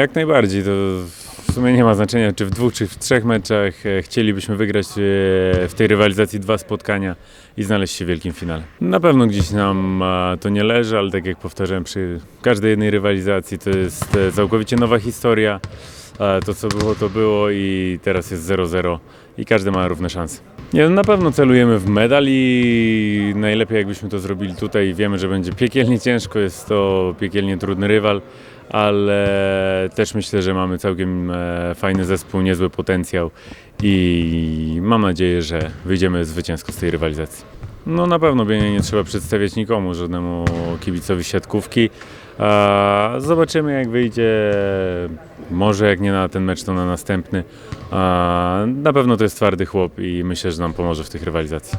jak najbardziej. To w sumie nie ma znaczenia, czy w dwóch, czy w trzech meczach. E, Chcielibyśmy wygrać e, w tej rywalizacji dwa spotkania i znaleźć się w wielkim finale. Na pewno gdzieś nam to nie leży, ale tak jak powtarzałem, przy każdej jednej rywalizacji to jest e, całkowicie nowa historia. To co było, to było i teraz jest 0-0 i każdy ma równe szanse. Nie, no na pewno celujemy w medal i najlepiej jakbyśmy to zrobili tutaj. Wiemy, że będzie piekielnie ciężko, jest to piekielnie trudny rywal, ale też myślę, że mamy całkiem e, fajny zespół, niezły potencjał i mam nadzieję, że wyjdziemy zwycięsko z tej rywalizacji. No na pewno bienie nie trzeba przedstawiać nikomu, żadnemu kibicowi siatkówki. Zobaczymy jak wyjdzie, może jak nie na ten mecz, to na następny. Na pewno to jest twardy chłop i myślę, że nam pomoże w tych rywalizacji.